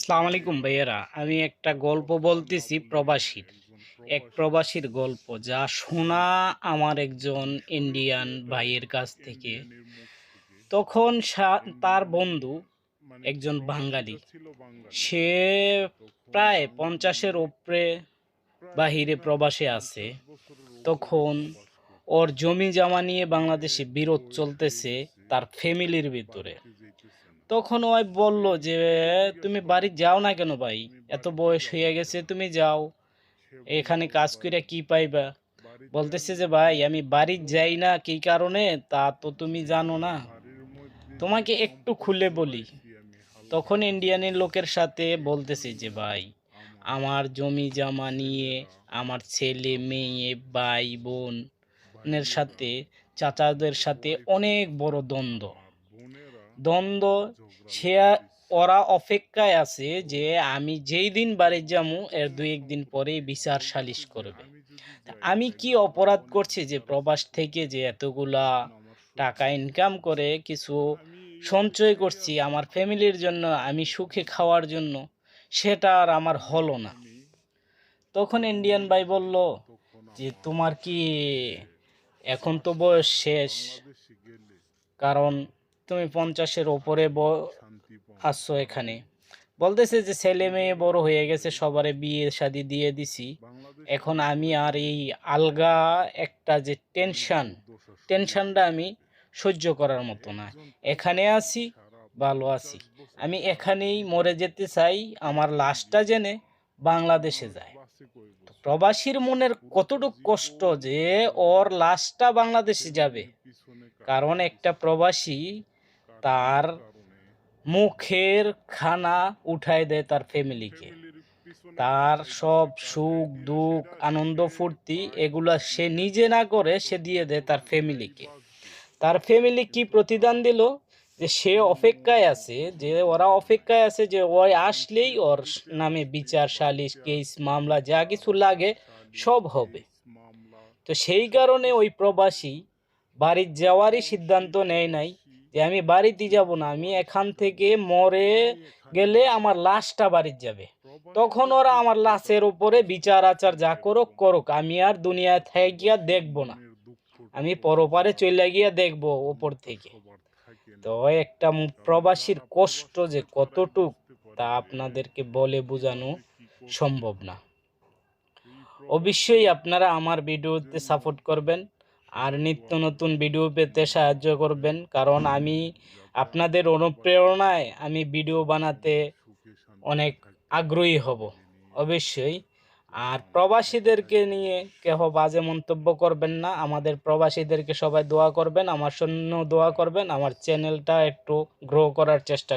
সালাম আলাইকুম ভাইয়েরা, আমি একটা গল্প বলতেছি প্রবাসীর। এক প্রবাসীর গল্প যা শোনা আমার একজন ইন্ডিয়ান ভাইয়ের কাছ থেকে। তখন তার বন্ধু একজন বাঙালি। সে প্রায় পঞ্চাশের ওপরে বাহিরে প্রবাসে আছে। তখন ওর জমি জমা নিয়ে বাংলাদেশে বিরোধ চলতেছে তার ফ্যামিলির ভিতরে। তখন ওই বলল যে, তুমি বাড়ি যাও না কেন ভাই? এত বয়স হয়ে গেছে, তুমি যাও। এখানে কাজ করে কি পাইবা? বলতেছে যে, ভাই, আমি বাড়ি যাই না, কি কারণে? তা তো তুমি জানো না। তোমাকে একটু খুলে বলি। তখন ইন্ডিয়ানের লোকের সাথে বলতেছে যে, ভাই, আমার জমি জমা নিয়ে আমার ছেলে, মেয়ে, ভাই, বোনের সাথে, চাচাদের সাথে অনেক বড় দ্বন্দ্ব। দ্বন্দ্ব, সে ওরা অপেক্ষায় আছে যে আমি যেই দিন বাড়ি যাব, এর দুই একদিন পরেই বিচার সালিশ করবে। আমি কি অপরাধ করছি যে প্রবাস থেকে যে এতগুলা টাকা ইনকাম করে কিছু সঞ্চয় করছি আমার ফ্যামিলির জন্য, আমি সুখে খাওয়ার জন্য, সেটা আর আমার হলো না। তখন ইন্ডিয়ান ভাই বলল, যে তোমার কি এখন তো বয়স শেষ? কারণ তুমি পঞ্চাশের ওপরে আসছো এখানে। বলতেছে যে ছেলে মেয়ে বড় হয়ে গেছে, সবারে বিয়ে শাদি দিয়ে দিছি। এখন আমি আর এই আলগা একটা যে টেনশন, টেনশনটা আমি সহ্য করার মতো না। এখানে আছি, ভালো আছি। আমি এখানেই মরে যেতে চাই, আমার লাশটা জেনে বাংলাদেশে যায়। প্রবাসীর মনের কতটুক কষ্ট যে ওর লাশটা বাংলাদেশে যাবে। কারণ একটা প্রবাসী তার মুখের খানা উঠায় দেয় তার ফ্যামিলিকে তার সব সুখ, দুঃখ, আনন্দ, ফুর্তি, এগুলা সে নিজে না করে সে দিয়ে দেয় তার ফ্যামিলিকে তার ফ্যামিলি কি প্রতিদান দিল? যে সে অপেক্ষায় আছে, যে ওরা অপেক্ষায় আছে যে ওই আসলেই ওর নামে বিচার, সালিশ কেস মামলা, যা কিছু লাগে সব হবে। তো সেই কারণে ওই প্রবাসী বাড়ি যাওয়ারই সিদ্ধান্ত নেয় নাই। যে আমি বাড়িতে যাব না, আমি এখান থেকে মরে গেলে আমার লাশটা বাড়ির যাবে। তখন ওরা আমার লাশের উপরে বিচার আচার যা করুক করুক। আমি আর দুনিয়ায় থেকে দেখব না। আমি পরপারে চলে গিয়ে দেখব ওপর থেকে। তো একটা প্রবাসীর কষ্ট যে কতটুক, তা আপনাদেরকে বলে বোঝানো সম্ভব না। অবশ্যই আপনারা আমার ভিডিওতে সাপোর্ট করবেন। আর নিত্য নতুন ভিডিও পেতে সাহায্য করবেন। কারণ আমি আপনাদের অনুপ্রেরণায় আমি ভিডিও বানাতে অনেক আগ্রহী হব, অবশ্যই। আর প্রবাসীদেরকে নিয়ে কেহ বাজে মন্তব্য করবেন না। আমাদের প্রবাসীদেরকে সবাই দোয়া করবেন, আমার জন্য দোয়া করবেন, আমার চ্যানেলটা একটু গ্রো করার চেষ্টা